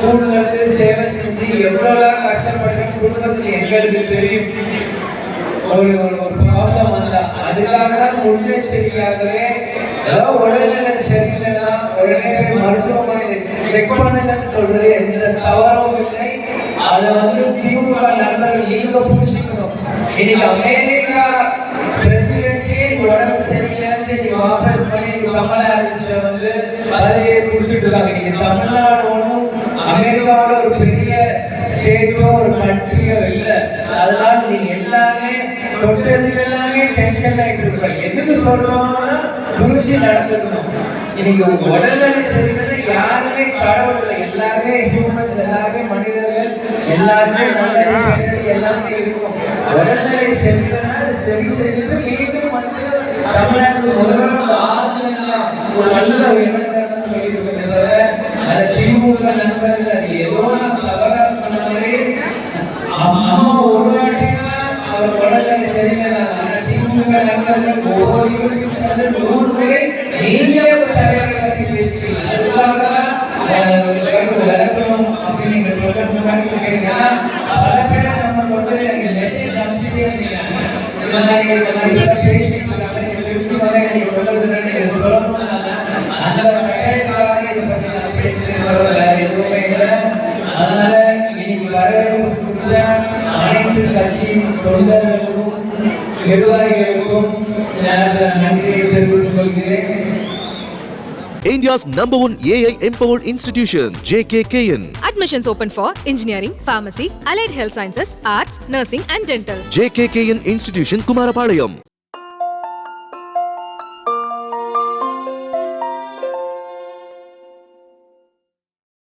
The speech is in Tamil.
கூடுதலுக்கு சேவை செஞ்சு எவ்வளோலாம் கஷ்டப்பட்டோம் குடும்பத்தில் எங்களுக்கு தெரியும் ஒரு ஒரு ப்ராப்ளம் வந்தால் அதுக்காக தான் முன்னெச்சரிக்கையாகவே ஏதாவது உடல்நிலை சரியில்லைன்னா உடனே மருத்துவமனை செக் பண்ணுங்கன்னு சொல்றது எந்த தவறும் இல்லை அதை வந்து திமுக நண்பர்கள் நீங்க புரிஞ்சுக்கணும் இன்னைக்கு அமெரிக்கா பிரசிடென்டே உடம்பு சரியில்லைன்னு இன்னைக்கு வாபஸ் பண்ணி கமலா அரசு வந்து பதவியை கொடுத்துட்டு இருக்காங்க இன்னைக்கு தமிழ்நாடு ஒன்றும் அமெரிக்காவோட ஒரு பெரிய ஸ்டேட்டோ ஒரு கண்ட்ரியோ இல்லை. அதனால நீங்க எல்லாமே தொட்டது எல்லாமே டென்ஷன் ஆகிட்டு இருக்காங்க எதுக்கு சொல்றோம்னா புரிஞ்சு நடந்துக்கணும் இன்னைக்கு உடல்நிலை செஞ்சது யாருமே கடவுள் இல்லை எல்லாருமே ஹியூமன்ஸ் எல்லாருமே மனிதர்கள் எல்லாருமே எல்லாமே இருக்கும் உடல்நிலை சரியில்லைன்னா சரி செஞ்சுட்டு மீண்டும் வந்து தமிழ்நாட்டுக்கு முதல்வர் ஆதரவு ஒரு நல்ல எண்ணம் சொல்லிட்டு திமுக நண்பர்கள் அது ஏதோ நான் தவறா சொன்ன மாதிரி அம்மா ஒரு அவர் திமுக நண்பர்கள் ஒவ்வொரு நூறு நீங்க அதனால இன்னைக்கு வரவேற்பு அனைத்து கட்சி தொண்டர்களுக்கும் நிர்வாகிகளுக்கும் நான் நன்றியை தெரிவித்துக் கொள்கிறேன் India's number one AI empowered institution, JKKN. Admissions open for engineering, pharmacy, allied health sciences, arts, nursing, and dental. JKKN Institution, Kumarapalayam.